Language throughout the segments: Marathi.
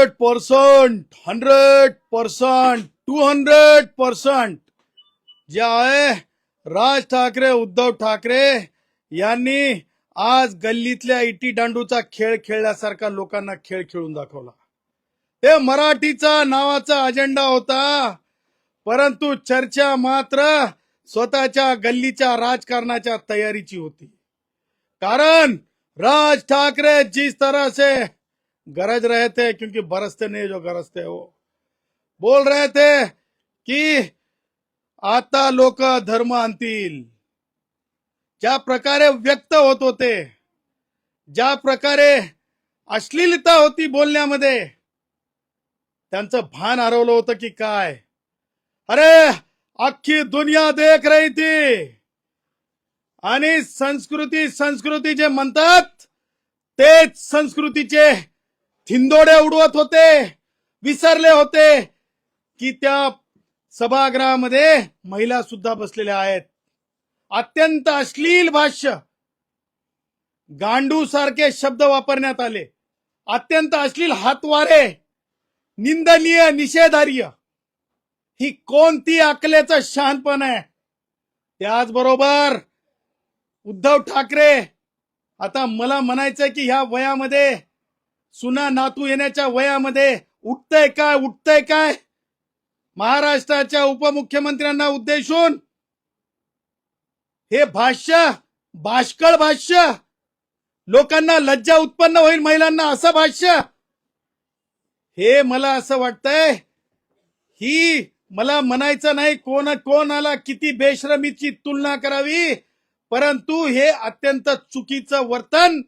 Hundred percent hundred percent two hundred percent जे आहे राज ठाकरे उद्धव ठाकरे यांनी आज गल्लीतल्या इटी दांडूचा खेळ खेळल्यासारखा लोकांना खेळ खेळून दाखवला. ते मराठीचा नावाचा अजेंडा होता परंतु चर्चा मात्र स्वतःच्या गल्लीच्या राजकारणाच्या तयारीची होती. कारण राज ठाकरे जिस तरह से गरज रहे थे क्योंकि बरसते नहीं जो गरजते वो। बोल रहे थे कि आता लोक धर्म आणतील ज्या प्रकारे व्यक्त होत होते ज्या प्रकारे अश्लीलता होती बोलण्यामध्ये त्यांचं भान हरवलं होतं की काय? अरे अख्खी दुनिया देख रही ती आणि संस्कृती संस्कृती जे म्हणतात तेच संस्कृतीचे थिंदोडे उडवत होते विसरले होते की त्या सभागृहामध्ये महिला सुद्धा बसलेल्या आहेत. अत्यंत अश्लील भाष्य. गांडू सारखे शब्द वापरण्यात आले. अत्यंत अश्लील हातवारे निंदनीय निषेधार्य. ही कोणती अकलेचं शहाणपण आहे? त्याचबरोबर उद्धव ठाकरे आता मला म्हणायचंय की ह्या वयामध्ये सुना नातू येण्याच्या वयामध्ये उठतंय काय उठतंय काय? महाराष्ट्राच्या उपमुख्यमंत्र्यांना उद्देशून हे भाष्य भाष्कळ भाष्य लोकांना लज्जा उत्पन्न होईल महिलांना असं भाष्य. हे मला असं वाटतंय ही मला म्हणायचं नाही कोण कोणाला किती बेश्रमीची तुलना करावी परंतु हे अत्यंत चुकीचं वर्तन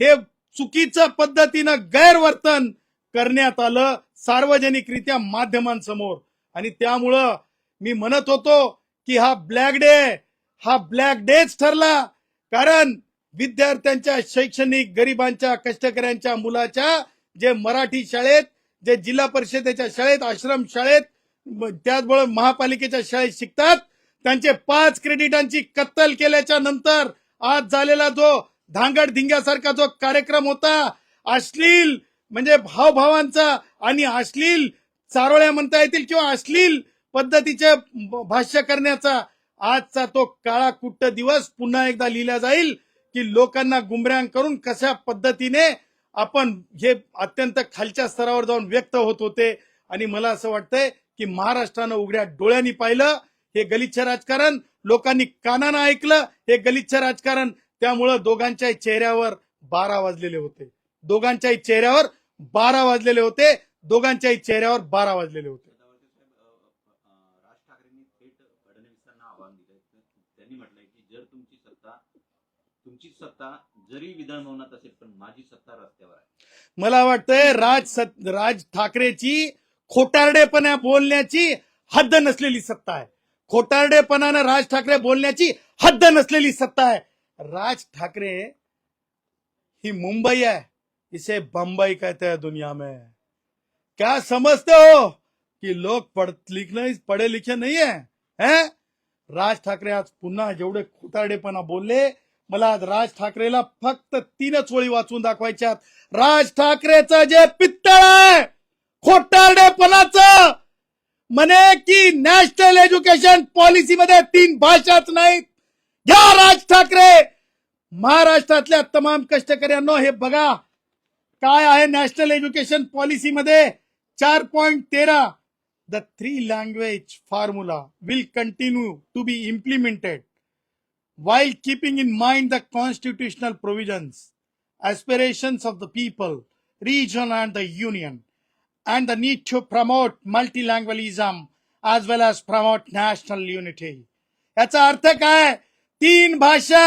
हे चुकीचं पद्धतीनं गैरवर्तन करण्यात आलं सार्वजनिकरित्या माध्यमांसमोर. आणि त्यामुळं मी म्हणत होतो की हा ब्लॅक डे हा ब्लॅक डेच ठरला. कारण विद्यार्थ्यांच्या शैक्षणिक गरिबांच्या कष्टकऱ्यांच्या मुलाच्या जे मराठी शाळेत जे जिल्हा परिषदेच्या शाळेत आश्रम शाळेत त्याचबरोबर महापालिकेच्या शाळेत शिकतात त्यांचे पाच क्रेडिटांची कत्तल केल्याच्यानंतर आज झालेला जो धांगड धिंग्यासारखा जो कार्यक्रम होता अश्लील म्हणजे भावभावांचा आणि अश्लील चारोळ्या म्हणता येतील किंवा अश्लील पद्धतीचे भाष्य करण्याचा आजचा तो काळा कुट्ट दिवस पुन्हा एकदा लिहिला जाईल की लोकांना गुमराह करून कशा पद्धतीने आपण हे अत्यंत खालच्या स्तरावर जाऊन व्यक्त होत होते. आणि मला असं वाटतंय की महाराष्ट्रानं उघड्या डोळ्यांनी पाहिलं हे गलिच्छ राजकारण लोकांनी कानानं ऐकलं हे गलिच्छ राजकारण त्यामुळं दोघांच्याही चेहऱ्यावर बारा वाजलेले होते. दोघांच्याही चेहऱ्यावर बारा वाजलेले होते. दोघांच्याही चेहऱ्यावर बारा वाजलेले होते. सदावर्ते साहेब, अ, अ, राज ठाकरेंनी थेट फडणवीसांना आव्हान दिलंय त्यांनी म्हटलंय की जर तुमची सत्ता तुमची सत्ता जरी विधानभवनात असेल पण माझी सत्ता रस्त्यावर आहे. मला वाटतंय राज सत- राज ठाकरेची खोटारडेपणा बोलण्याची हद्द नसलेली सत्ता आहे. खोटारडेपणानं राज ठाकरे बोलण्याची हद्द नसलेली सत्ता आहे. राज ठाकरे ही मुंबई है इसे बंबई कहते हैं दुनिया में. क्या समझते हो कि लोग पढ़ लिखने पढ़े लिखे नहीं है? राज ठाकरे आज पुन्हा जेवढे खुतारडेपणा बोलले मला आज राज ठाकरेला फक्त तीनच ओळी वाचून दाखवायच्यात राज ठाकरेचं जे पित्तळ आहे खोटारडेपणाचं म्हणे की नॅशनल एज्युकेशन पॉलिसीमध्ये तीन भाषाच नाहीत. या राज ठाकरे! महाराष्ट्रातल्या तमाम कष्टकऱ्यांना हे बघा काय आहे नॅशनल एज्युकेशन पॉलिसीमध्ये? चार पॉईंट तेरा. The three language formula will continue to be implemented while keeping in mind the constitutional provisions aspirations of the people region and the union and the need to promote multilingualism as well as promote national unity याचा अर्थ काय? तीन भाषा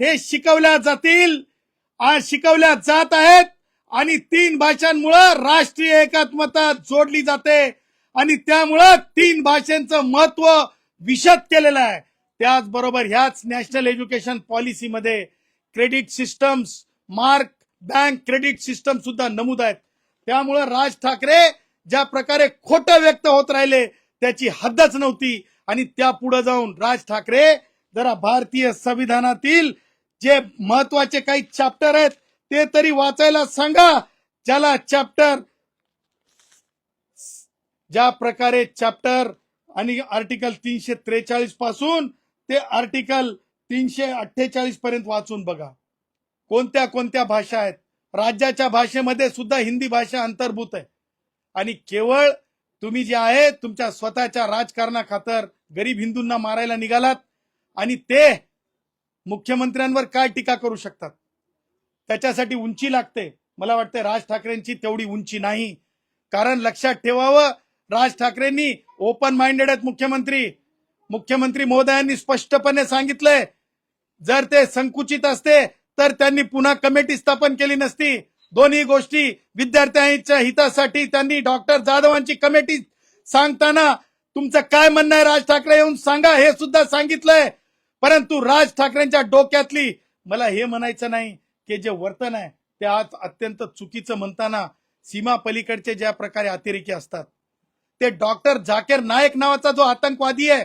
हे शिकवल्या जातील शिकवल्या जात आहेत आणि तीन भाषांमुळं राष्ट्रीय एकात्मता जोडली जाते. आणि त्यामुळं तीन भाषांचं महत्त्व विशद केलेलं आहे. त्याचबरोबर ह्याच नॅशनल एज्युकेशन पॉलिसीमध्ये credit systems mark bank credit system सुद्धा नमूद आहेत. त्यामुळं राज ठाकरे ज्या प्रकारे खोटं व्यक्त होत राहिले त्याची हद्दच नव्हती. आणि त्या पुढे जाऊन राज ठाकरे जरा भारतीय संविधानातील जे महत्त्वाचे काही चॅप्टर आहेत ते तरी वाचायला सांगा. ज्याला चॅप्टर ज्या प्रकारे चॅप्टर आणि आर्टिकल तीनशे त्रेचाळीसपासून ते आर्टिकल तीनशे अठ्ठेचाळीस पर्यंत वाचून बघा. कोणत्या कोणत्या भाषा आहेत? राज्याच्या भाषेमध्ये सुद्धा हिंदी भाषा अंतर्भूत आहे. आणि केवळ तुम्ही जे आहे तुमच्या स्वतःच्या राजकारणाखातर गरीब हिंदूंना मारायला निघालात आणि ते मुख्यमंत्र्यांवर काय टीका करू शकतात? त्याच्यासाठी उंची लागते. मला वाटतं राज ठाकरेंची तेवढी उंची नाही. कारण लक्षात ठेवावं राज ठाकरेंनी ओपन माइंडेड आहेत मुख्यमंत्री. मुख्यमंत्री महोदयांनी स्पष्टपणे सांगितलंय जर ते संकुचित असते तर त्यांनी पुन्हा कमिटी स्थापन केली नसती. दोन्ही गोष्टी विद्यार्थ्यांच्या हितासाठी त्यांनी डॉक्टर जाधवांची कमिटी सांगताना तुमचं काय म्हणणं आहे? राज ठाकरे येऊन सांगा हे सुद्धा सांगितलंय. परंतु राज ठाकरेंच्या डोक्यातली मला हे म्हणायचं नाही की जे वर्तन आहे ते आज अत्यंत चुकीचं म्हणताना सीमा पलीकडचे ज्या प्रकारे अतिरेकी असतात ते डॉक्टर झाकीर नायक नावाचा जो आतंकवादी आहे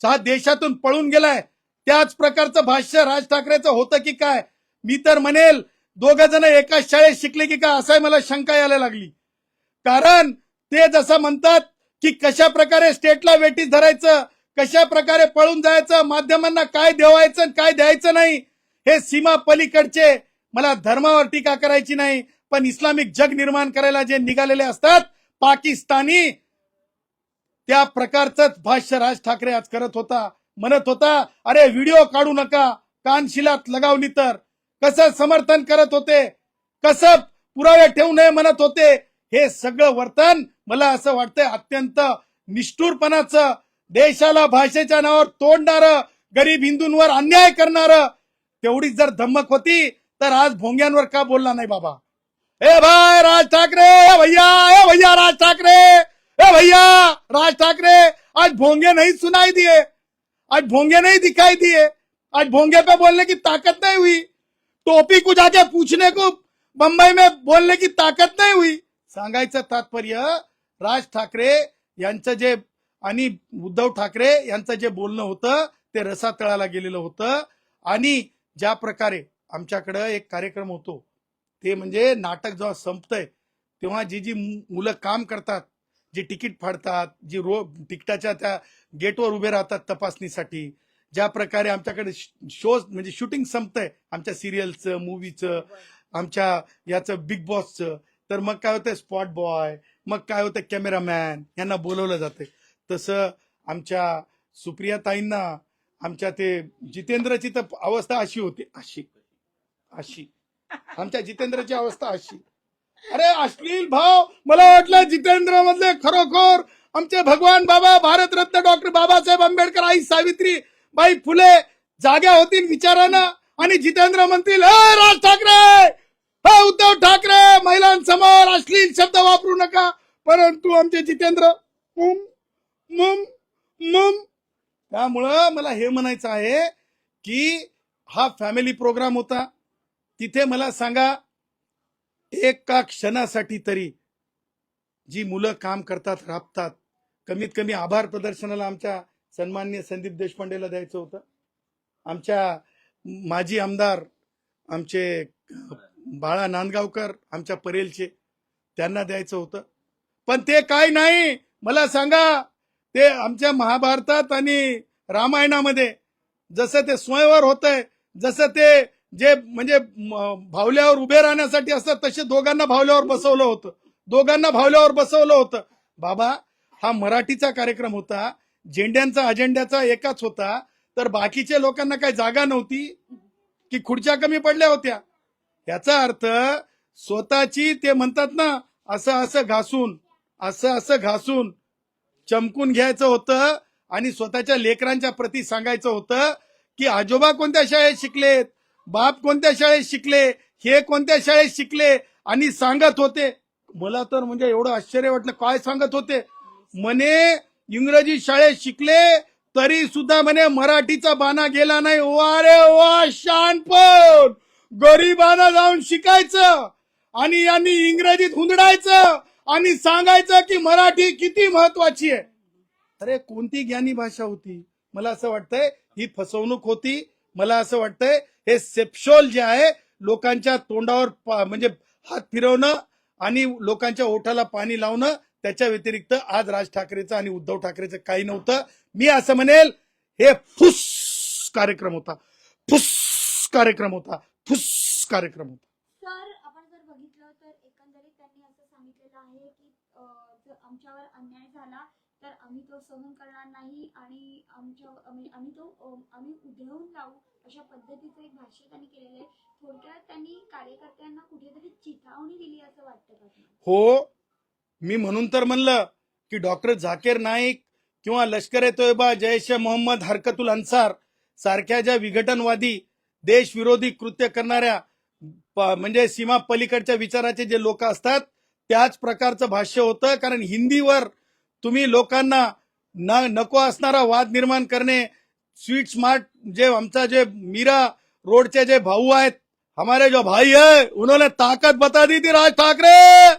हा देशातून पळून गेलाय त्याच प्रकारचं भाष्य राज ठाकरेचं होतं की काय? मी तर म्हणेल दोघ जण एकाच शाळेत शिकले की काय असाही मला शंका यायला लागली. कारण ते जसं म्हणतात की कशा प्रकारे स्टेटला वेटीस धरायचं कशा प्रकारे पळून जायचं माध्यमांना काय देवायचं आणि काय द्यायचं नाही हे सीमा पलीकडचे मला धर्मावर टीका करायची नाही पण इस्लामिक जग निर्माण करायला जे निघालेले असतात पाकिस्तानी त्या प्रकारच भाष्य राज ठाकरे आज करत होता म्हणत होता अरे व्हिडिओ काढू नका कानशिलात लगावली तर कसं समर्थन करत होते कसं पुरावे ठेवू नये म्हणत होते हे सगळं वर्तन मला असं वाटतंय अत्यंत निष्ठुरपणाचं देशाला भाषेच्या नावावर तोडणार गरीब हिंदूंवर अन्याय करणार तेवढीच जर धमक होती तर आज भोंग्यांवर का बोलला नाही बाबा? ए भाई राज ठाकरे ए भैया ए भैया राज ठाकरे ए भैया राज ठाकरे आज भोंगे नहीं सुनाई दिए आज भोंगे नहीं दिखाई दिए आज भोंगे पे बोलने की ताकत नहीं हुई टोपी को जाके पूछने को बंबई में बोलने की ताकत नाही हुई। सांगायचं तात्पर्य राज ठाकरे यांचं जे आणि उद्धव ठाकरे यांचं जे बोलणं होतं ते रसातळाला गेलेलं होतं. आणि ज्या प्रकारे आमच्याकडं एक कार्यक्रम होतो ते म्हणजे नाटक जेव्हा संपतंय तेव्हा जी जी मु- मुलं काम करतात जी तिकीट फाडतात जी रो तिकिटाच्या त्या गेटवर उभे राहतात तपासणीसाठी ज्या प्रकारे आमच्याकडे शोज म्हणजे शूटिंग संपतंय आमच्या सिरियलचं मूवीचं आमच्या याचं बिग बॉसचं तर मग काय होतं स्पॉट बॉय मग काय होतं कॅमेरामॅन यांना बोलवलं जाते तसं आमच्या सुप्रियाताईंना आमच्या ते जितेंद्रची तर अवस्था अशी होती. अशी. अशी. आमच्या जितेंद्रची अवस्था अशी. अरे अश्लील भाव! मला वाटलं जितेंद्र मधले खरोखर आमचे भगवान बाबा भारतरत्न डॉक्टर बाबासाहेब आंबेडकर आई सावित्री बाई फुले जाग्या होतील विचारानं. आणि जितेंद्र म्हणतील राज ठाकरे! हे उद्धव ठाकरे महिलांसमोर अश्लील शब्द वापरू नका. परंतु आमचे जितेंद्र मम मम त्यामुळं मला हे म्हणायचं आहे की हा फॅमिली प्रोग्राम होता. तिथे मला सांगा एका क्षणासाठी तरी जी मुलं काम करतात राबतात कमीत कमी आभार प्रदर्शनाला आमच्या सन्मान्य संदीप देशपांडेला द्यायचं होतं. आमच्या माजी आमदार आमचे बाळा नांदगावकर आमच्या परेलचे त्यांना द्यायचं होतं. पण ते काय नाही. मला सांगा ते आमच्या महाभारतात आणि रामायणामध्ये जसं ते स्वयंवर होतंय जसं ते जे म्हणजे भावल्यावर उभे राहण्यासाठी असतात तसे दोघांना भावल्यावर बसवलं होतं. दोघांना भावल्यावर बसवलं होतं. बाबा हा मराठीचा कार्यक्रम होता झेंड्यांचा अजेंड्याचा एकाच होता तर बाकीच्या लोकांना काही जागा नव्हती की खुर्च्या कमी पडल्या होत्या. याचा अर्थ स्वतःची ते म्हणतात ना असं असं घासून असं असं घासून चमकून घ्यायचं होतं आणि स्वतःच्या लेकरांच्या प्रती सांगायचं होतं की आजोबा कोणत्या शाळेत शिकलेत बाप कोणत्या शाळेत शिकले? हे कोणत्या शाळेत शिकले? आणि सांगत होते. मला तर म्हणजे एवढं आश्चर्य वाटलं. काय सांगत होते? म्हणे इंग्रजी शाळेत शिकले तरी सुद्धा म्हणे मराठीचा बाणा गेला नाही. वा रे वा शानपण! गरीबाना जाऊन शिकायचं आणि यांनी इंग्रजीत हुंदडायचं. आणि सांगायचं की मराठी किती महत्वाची आहे. अरे कोणती ज्ञानी भाषा होती? मला असं वाटतंय ही फसवणूक होती. मला असं वाटतंय हे सेप्शोल जे आहे लोकांच्या तोंडावर म्हणजे हात फिरवणं आणि लोकांच्या ओठाला पाणी लावणं त्याच्या व्यतिरिक्त आज राज ठाकरेचं आणि उद्धव ठाकरेचं काही नव्हतं. मी असं म्हणेल हे फुस कार्यक्रम होता. फुस कार्यक्रम होता. फुस कार्यक्रम होता. सर तर एकंदरीत त्यांनी असं सांगितलेलं आहे की जर आमच्यावर अन्याय झाला तर आम्ही तो सहन करणार नाही आणि आमच्या आम्ही आम्ही तो आम्ही उधळून लावू अशा पद्धतीचं एक भाष्य त्यांनी केलेलं आहे. थोडक्यात त्यांनी कार्यकर्त्यांना कुठेतरी चिथावणी दिली असं वाटतं का हो मी म्हणून तर म्हणलं की डॉक्टर झाकीर नाईक किंवा लष्कर ए तोयबा जैश मोहम्मद हरकतुल अन्सार सारख्या ज्या विघटनवादी देशविरोधी कृत्य करणाऱ्या म्हणजे सीमा पलीकडच्या विचाराचे जे लोक असतात त्याच प्रकारचं भाष्य होतं. कारण हिंदीवर तुम्ही लोकांना न नको असणारा वाद निर्माण करणे स्वीट स्मार्ट जे आमचा जे मीरा रोडचे जे भाऊ आहेत हमारे जो भाई है उन्होंने ताकत बता दी थी राज ठाकरे!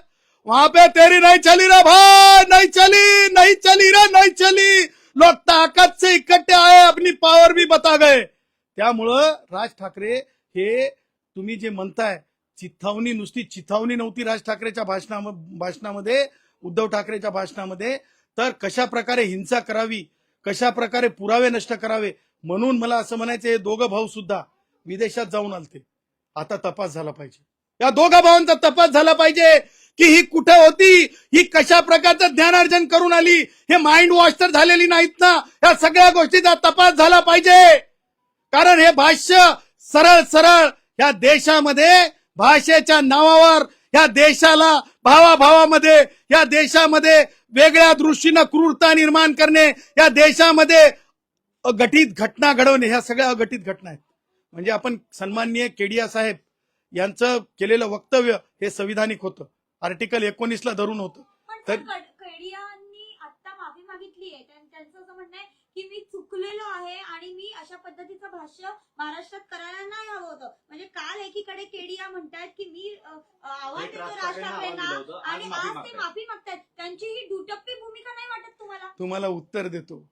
वहां पे तेरी नहीं चली रे भाई नहीं चली नहीं चली रे नहीं चली। लोग ताकत से इकट्ठे आए अपनी पावर भी बता गए। त्यामुळं राज ठाकरे हे तुम्ही जे म्हणताय चिथावणी नुसती चिथावणी नव्हती राज ठाकरेच्या भाषणा भाषणामध्ये उद्धव ठाकरेच्या भाषणामध्ये. तर कशा प्रकारे हिंसा करावी कशा प्रकारे पुरावे नष्ट करावे म्हणून मला असं म्हणायचं हे दोघं भाऊ सुद्धा विदेशात जाऊन आलते. आता तपास झाला पाहिजे. या दोघा भावांचा तपास झाला पाहिजे की ही कुठे होती ही कशा प्रकारचं ज्ञानार्जन करून आली हे माइंड वॉश तर झालेली नाहीत ना? या सगळ्या गोष्टीचा तपास झाला पाहिजे. कारण हे भाष्य सरळ सरळ या देशामध्ये भाषेच्या नावावर या देशाला भावाभावामध्ये या देशामध्ये वेगळ्या दृष्टीनं क्रूरता निर्माण करणे या देशामध्ये अघटित घटना घडवणे ह्या सगळ्या अघटित घटना आहेत. म्हणजे आपण सन्माननीय केडिया साहेब यांचं केलेलं वक्तव्य हे संविधानिक होतं. आर्टिकल एकोणीसला धरून होतं. तर- सर, कड- केडियांनी आता माफी मागितली आहे त्यां- त्यांचं असं म्हणणं आहे की मी चुकलेलो आहे आणि मी अशा पद्धतीचं भाष्य महाराष्ट्रात करायला नाही हवं होतं. म्हणजे काल एकीकडे केडिया म्हणतायत की मी एक देतो राज ठाकरेंना आणि आज ते. माफी मागतायत. त्यांची ही दुटप्पी भूमिका नाही वाटत तुम्हाला? तुम्हाला उत्तर देतो.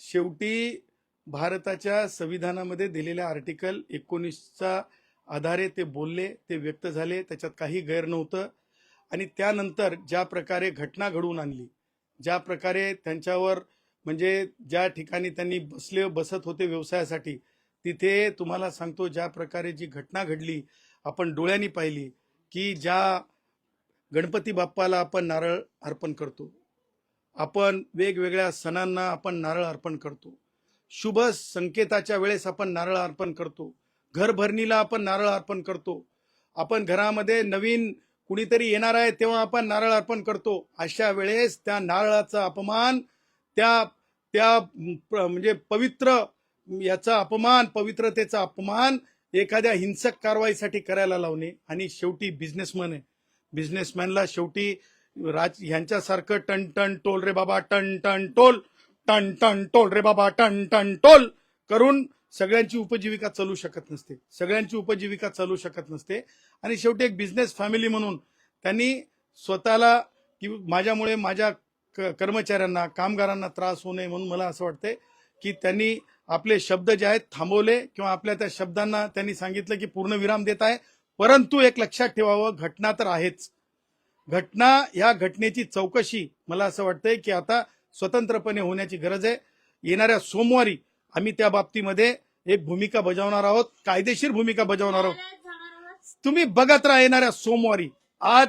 शेवटी भारताच्या संविधानामध्ये दिलेल्या आर्टिकल एकोणीसच्या आधारे ते बोलले ते व्यक्त झाले त्याच्यात काही गैर नव्हतं. आणि त्यानंतर ज्या प्रकारे घटना घडवून आणली ज्या प्रकारे त्यांच्यावर म्हणजे ज्या ठिकाणी त्यांनी बसले बसत होते व्यवसायासाठी तिथे तुम्हाला सांगतो ज्या प्रकारे जी घटना घडली आपण डोळ्यांनी पाहिली की ज्या गणपती बाप्पाला आपण नारळ अर्पण करतो. आपण वेगवेगळ्या सणांना आपण नारळ अर्पण करतो. शुभ संकेताच्या वेळेस आपण नारळ अर्पण करतो. घरभरणीला आपण नारळ अर्पण करतो. आपण घरामध्ये नवीन कुणीतरी येणार आहे तेव्हा आपण नारळ अर्पण करतो. अशा वेळेस त्या नारळाचा अपमान त्या त्या प्र- म्हणजे पवित्र याचा अपमान पवित्रतेचा अपमान एखाद्या हिंसक कारवाईसाठी करायला लावणे आणि शेवटी बिझनेसमॅन आहे. बिझनेसमॅनला शेवटी राज ह्यांच्यासारखं टन टन टोल रे बाबा टन टन टोल टन टन टोल रे बाबा टन टन टोल करून सगळ्यांची उपजीविका चालू शकत नसते. सगळ्यांची उपजीविका चालू शकत नसते. आणि शेवटी एक बिझनेस फॅमिली म्हणून त्यांनी स्वतःला की माझ्यामुळे माझ्या क- कर्मचाऱ्यांना कामगारांना त्रास होऊ नये म्हणून मला असं वाटतंय की त्यांनी आपले शब्द जे आहेत थांबवले किंवा आपल्या त्या शब्दांना त्यांनी सांगितलं की पूर्णविराम देत आहे. परंतु एक लक्षात ठेवावं घटना तर आहेच. घटना ह्या घटनेची चौकशी मला असं वाटतंय की आता स्वतंत्रपणे होण्याची गरज आहे. येणाऱ्या सोमवारी आम्ही त्या बाबतीमध्ये एक भूमिका बजावणार आहोत कायदेशीर भूमिका बजावणार आहात. तुम्ही बघत राहा येणाऱ्या सोमवारी. आज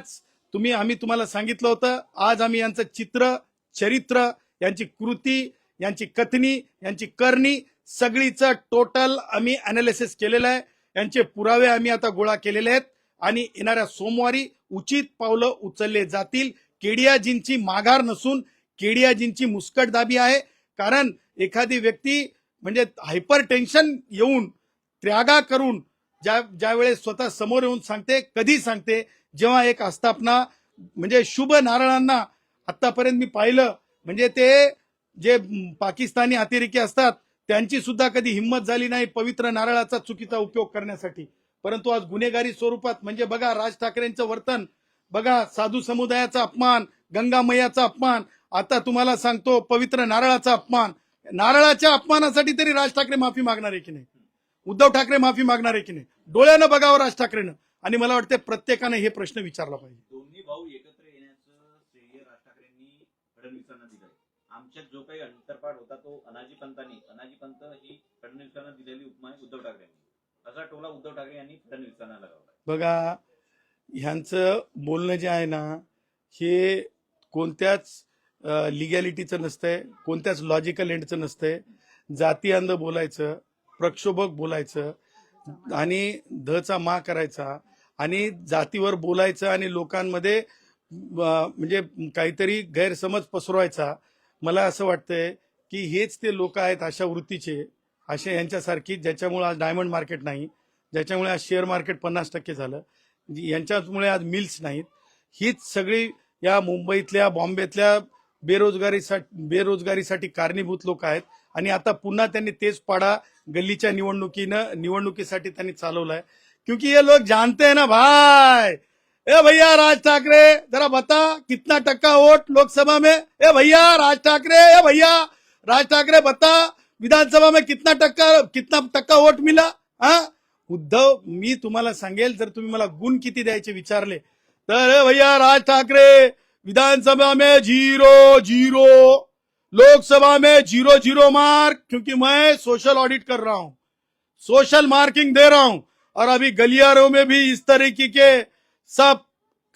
तुम्ही आम्ही तुम्हाला सांगितलं होतं आज आम्ही यांचं चित्र चरित्र यांची कृती यांची कथनी यांची करणी सगळीचं टोटल आम्ही अनालिसिस केलेलं आहे. यांचे पुरावे आम्ही आता गोळा केलेले आहेत. आणि येणाऱ्या सोमवारी उचित पावलं उचलले जातील. केडियाजींची माघार नसून केडियाजींची मुस्कटदाबी आहे. कारण एखादी व्यक्ती म्हणजे हायपर टेन्शन येऊन त्यागा करून ज्या ज्या वेळेस स्वतः समोर येऊन सांगते कधी सांगते जेव्हा एक आस्थापना म्हणजे शुभ नारळांना आतापर्यंत मी पाहिलं म्हणजे ते जे पाकिस्तानी अतिरेकी असतात त्यांची सुद्धा कधी हिंमत झाली नाही पवित्र नारळाचा चुकीचा उपयोग करण्यासाठी. परंतु आज गुन्हेगारी स्वरूपात म्हणजे बघा राज ठाकरेंचं वर्तन बघा साधू समुदायाचा अपमान गंगामयाचा अपमान आता तुम्हाला सांगतो पवित्र नारळाचा अपमान. नारळाच्या अपमानासाठी तरी राज ठाकरे माफी मागणार आहे की नाही? उद्धव ठाकरे माफी मागणार आहे की नाही? डोळ्यानं बघावं राज ठाकरेनं. आणि मला वाटतं प्रत्येकानं हे प्रश्न विचारला पाहिजे. दोन्ही भाऊ एकत्र येण्याचं श्रेय राज ठाकरेंनी तुमच्यात जो काही अंतरपाठ होता तो अनाजी पंतांनी. अनाजी पंत ही फडणवीसांना दिलेली उपमा आहे उद्धव ठाकरेंनी. असा टोला उद्धव ठाकरे यांनी फडणवीसांना लगावला बघा ह्यांचं बोलणं जे आहे ना हे कोणत्याच लिगॅलिटीचं नसतंय कोणत्याच लॉजिकल एंडचं नसतंय. जाती अंध बोलायचं प्रक्षोभक बोलायचं आणि धचा मा करायचा आणि जातीवर बोलायचं आणि लोकांमध्ये म्हणजे काहीतरी गैरसमज पसरवायचा. मला असं वाटतंय की हेच ते लोक आहेत अशा वृत्तीचे असे यांच्यासारखी ज्याच्यामुळे आज डायमंड मार्केट नाही ज्याच्यामुळे आज शेअर मार्केट पन्नास टक्के झालं यांच्यामुळे आज मिल्स नाहीत. हीच सगळी या मुंबईतल्या बॉम्बेतल्या बेरोजगारीसाठी बेरोजगारीसाठी कारणीभूत लोक आहेत. आणि आता पुन्हा त्यांनी तेच पाडा गल्लीच्या निवडणुकीनं निवडणुकीसाठी त्यांनी चालवलाय. क्योंकि ये लोग जानते हैं ना भाई. ए भैया राज ठाकरे जरा बता कितना टक्का वोट लोकसभा में? ए भैया राज ठाकरे ए भैया राज ठाकरे बता विधानसभा में कितना टक्का कितना टक्का वोट मिला? हा? उद्धव मी तुम्हाला सांगेल जर तुम्ही मला गुण किती द्यायचे विचारले तर ए भैया राज ठाकरे विधानसभा में ज़ीरो ज़ीरो। लोकसभा में ज़ीरो ज़ीरो मार्क क्योंकि मैं सोशल ऑडिट कर रहा हूँ। सोशल मार्किंग दे रहा हूँ। और अभी गलियारों में भी इस तरीके के सब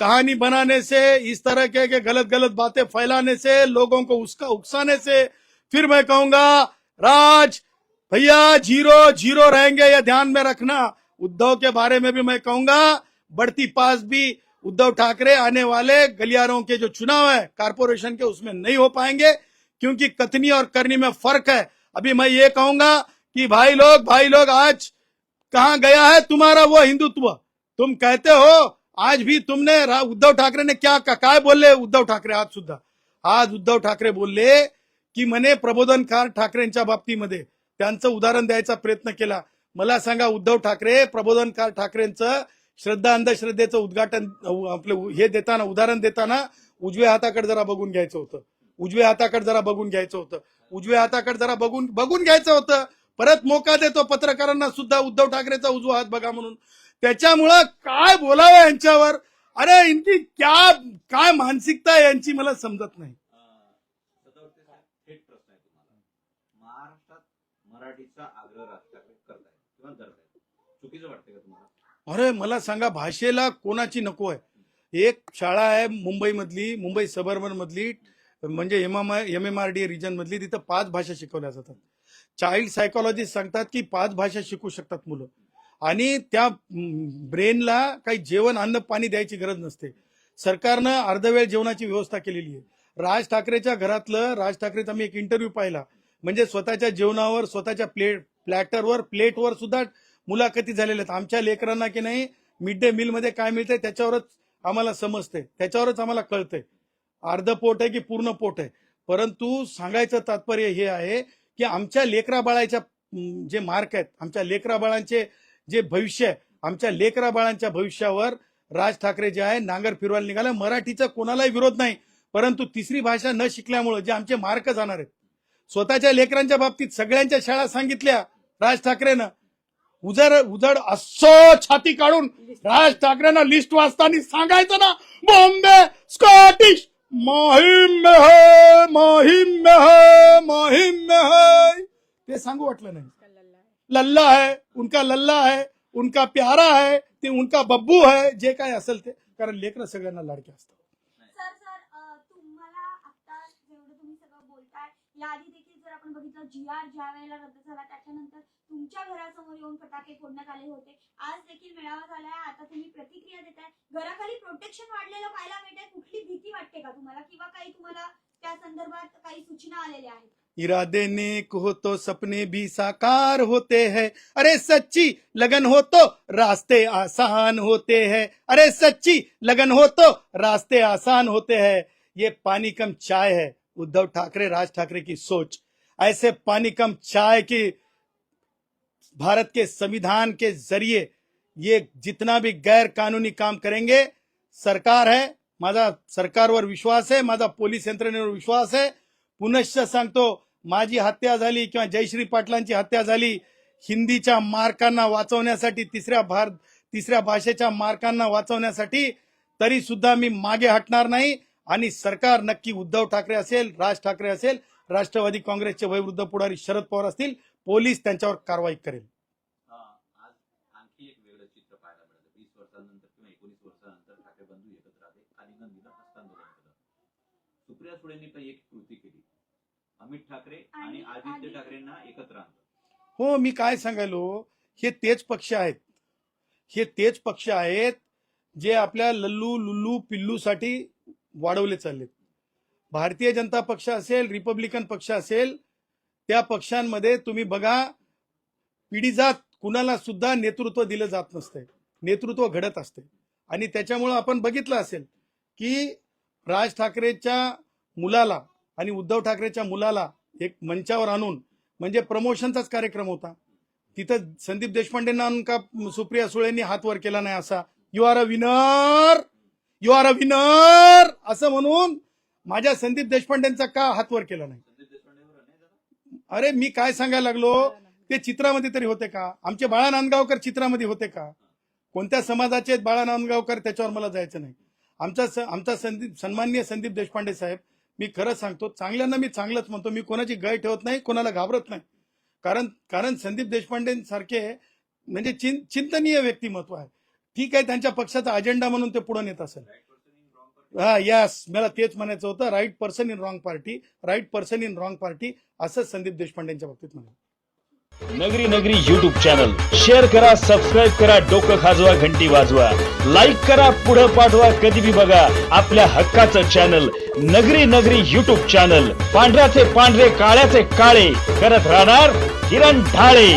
कहानी बनाने से इस तरह के, के गलत गलत बातें फैलाने से लोगों को उसका उकसाने से फिर मैं कहूँगा राज भैया ज़ीरो ज़ीरो रहेंगे यह ध्यान में रखना। उद्धव के बारे में भी मैं कहूँगा बढ़ती पास भी उद्धव ठाकरे आने वाले गलियारों के जो चुनाव है कारपोरेशन के उसमें नहीं हो पाएंगे क्योंकि कथनी और करनी में फर्क है। अभी मैं ये कहूंगा कि भाई लोग भाई लोग आज कहाँ गया है तुम्हारा वो हिंदुत्व? तुम कहते हो आज भी तुमने उद्धव ठाकरे ने क्या कहा? काय बोलले उद्धव ठाकरे आज सुद्धा? आज उद्धव ठाकरे बोलले की म्हणे प्रबोधनकार ठाकरेंच्या बाबतीमध्ये. त्यांचं उदाहरण द्यायचा प्रयत्न केला. मला सांगा उद्धव ठाकरे प्रबोधनकार ठाकरेंचं श्रद्धा अंधश्रद्धेचं उद्घाटन आपलं हे देताना उदाहरण देताना उजव्या हाताकडे जरा बघून घ्यायचं होतं. उजव्या हाताकडे जरा बघून घ्यायचं होतं. उजव्या हाताकडे जरा बघून बघून घ्यायचं होतं. परत मोका देतो पत्रकारांना सुद्धा उद्धव ठाकरेचा उजवा हात बघा म्हणून. त्याच्यामुळं काय बोलावं यांच्यावर? अरे इनकी क्या काय मानसिकता यांची मला समजत नाही. महाराष्ट्रात मराठीचा आग्रह राज ठाकरे किंवा करताय. चुकीचं वाटतंय का तुम्हाला? अरे मला सांगा भाषेला कोणाची नको आहे? एक शाळा आहे मुंबईमधली मुंबई सबर्बन मधली म्हणजे M M M M R D region मधली तिथं पाच भाषा शिकवल्या जातात. चाइल्ड सायकोलॉजिस्ट सांगतात की पाच भाषा शिकू शकतात मुलं. आणि त्या ब्रेनला काही जेवण अन्न पाणी द्यायची गरज नसते. सरकारनं अर्धवेळ जेवणाची व्यवस्था केलेली आहे. राज ठाकरेच्या घरातलं राज ठाकरेचा मी एक इंटरव्ह्यू पाहिला. म्हणजे स्वतःच्या जेवणावर स्वतःच्या प्लेट प्लॅटरवर प्लेटवर सुद्धा मुलाखती झालेल्या आहेत. आमच्या लेकरांना की नाही मिड डे मील मध्ये काय मिळतंय त्याच्यावरच आम्हाला समजतंय. त्याच्यावरच आम्हाला कळतंय. अर्ध पोट आहे की पूर्ण पोट आहे. परंतु सांगायचं तात्पर्य हे आहे की आमच्या लेकरा बाळाच्या जे मार्क आहेत आमच्या लेकरा बाळांचे जे भविष्य आहे आमच्या लेकरा बाळांच्या भविष्यावर राज ठाकरे जे आहे नांगर फिरवायला निघाला. मराठीचा कोणालाही विरोध नाही. परंतु तिसरी भाषा न शिकल्यामुळे जे आमचे मार्क जाणार आहेत. स्वतःच्या लेकरांच्या बाबतीत सगळ्यांच्या शाळा सांगितल्या राज ठाकरेनं. उजड उजड असो छाती काढून राज ठाकरेंना लिस्ट वाचताना सांगायचं ना बॉम्बे स्कॉटिश माहिम माहिम है है है. ते सांगू वाटलं नाही. लल्ला है उनका लल्ला है उनका प्यारा है ते उनका बब्बू है जे काय असेल ते. कारण लेकरं सगळ्यांना लाडके असतात. जर जी आर ज्या वेळेला रद्द झाला. त्याच्यानंतर तुमच्या घरासमोर येऊन फटाके फोडण्यात आले होते. आज देखील मेळावा झालाय. आता तुम्ही प्रतिक्रिया देताय. घराखाली प्रोटेक्शन वाढलेलं पाहायला मिळतंय. कुठली भीती वाटते का तुम्हाला? किंवा काही तुम्हाला त्या संदर्भात काही सूचना आलेल्या आहेत? इरादे नेक हो तो सपने भी साकार होते हैं. अरे सच्ची लगन हो तो रास्ते आसान होते हैं. अरे सच्ची लगन हो तो रास्ते आसान होते हैं. ये पानी कम चाय है. उद्धव ठाकरे, राज ठाकरे की सोच. ऐसे पानी कम चाय की भारत के संविधान के जरिए ये जितना भी गैर कानूनी काम करेंगे सरकार है माझा सरकारवर विश्वास आहे माझा पोलीस यंत्रणेवर विश्वास आहे पुनश्च सांगतो माझी हत्या झाली किंवा जयश्री पाटलांची हत्या झाली हिंदीच्या मार्कांना वाचवण्यासाठी तिसऱ्या भार तिसऱ्या भाषेच्या मार्कांना वाचवण्यासाठी तरी सुद्धा मी मागे हटणार नाही आणि सरकार नक्की उद्धव ठाकरे असेल राज ठाकरे असेल राष्ट्रवादी काँग्रेसचे वयवृद्ध पुढारी शरद पवार असतील पोलीस त्यांच्यावर कारवाई करेल. अं, आज आणखी एक वेगळं चित्र पाहायला मिळालं. वीस वर्षांनंतर किंवा एकोणीस वर्षानंतर ठाकरे बंधू एकत्र आले आलिंगन दिलं हस्तांदोलन केलं. सुप्रिया सुळेंनी पण एक कृती केली. अमित ठाकरे आणि आणि आदित्य आदित्य- ठाकरेंना एकत्र आणलं. हो मी काय सांगायलो? हे तेच पक्ष आहेत. हे तेच पक्ष आहेत जे आपल्या लल्लू लुल्लू पिल्लूसाठी वाढवले चाललेत. भारतीय जनता पक्ष असेल रिपब्लिकन पक्ष असेल त्या पक्षांमध्ये तुम्ही बघा पिढीजात कुणाला सुद्धा नेतृत्व दिलं जात नसतंय. नेतृत्व घडत असते आणि त्याच्यामुळं आपण बघितलं असेल की राज ठाकरेच्या मुलाला आणि उद्धव ठाकरेच्या मुलाला एक मंचावर आणून म्हणजे प्रमोशनचाच कार्यक्रम होता. तिथं संदीप देशपांडेंना आणून का सुप्रिया सुळेंनी हात वर केला नाही असा? You are a winner you are a winner असं म्हणून माझ्या संदीप देशपांडेंचा का हातवर केला नाही? अरे मी काय सांगायला लागलो? ते चित्रामध्ये तरी होते का? आमचे बाळा नांदगावकर चित्रामध्ये होते का? कोणत्या समाजाचे बाळा नांदगावकर? त्याच्यावर मला जायचं नाही. आमचा आमचा संदीप सन्माननीय संदीप देशपांडे साहेब मी खरंच सांगतो चांगल्यांना मी चांगलंच म्हणतो. मी कोणाची गय ठेवत नाही कोणाला घाबरत नाही. कारण कारण संदीप देशपांडेंसारखे म्हणजे चिं चिंतनीय व्यक्तिमत्व आहे. ठीक आहे त्यांच्या पक्षाचा अजेंडा म्हणून ते पुढे नेत असेल right person in wrong person हा यस मला तेच म्हणायचं होतं right person in wrong party right person in wrong party असं संदीप देशपांडेंच्या बाबतीत म्हणा नगरी नगरी युट्यूब चॅनल शेअर करा सबस्क्राईब करा डोकं खाजवा घंटी वाजवा. लाईक करा पुढं पाठवा कधी बी बघा आपल्या हक्काचं चॅनल नगरी नगरी युट्यूब चॅनल पांढऱ्याचे पांढरे काळ्याचे काळे. करत राहणार किरण ढाळे.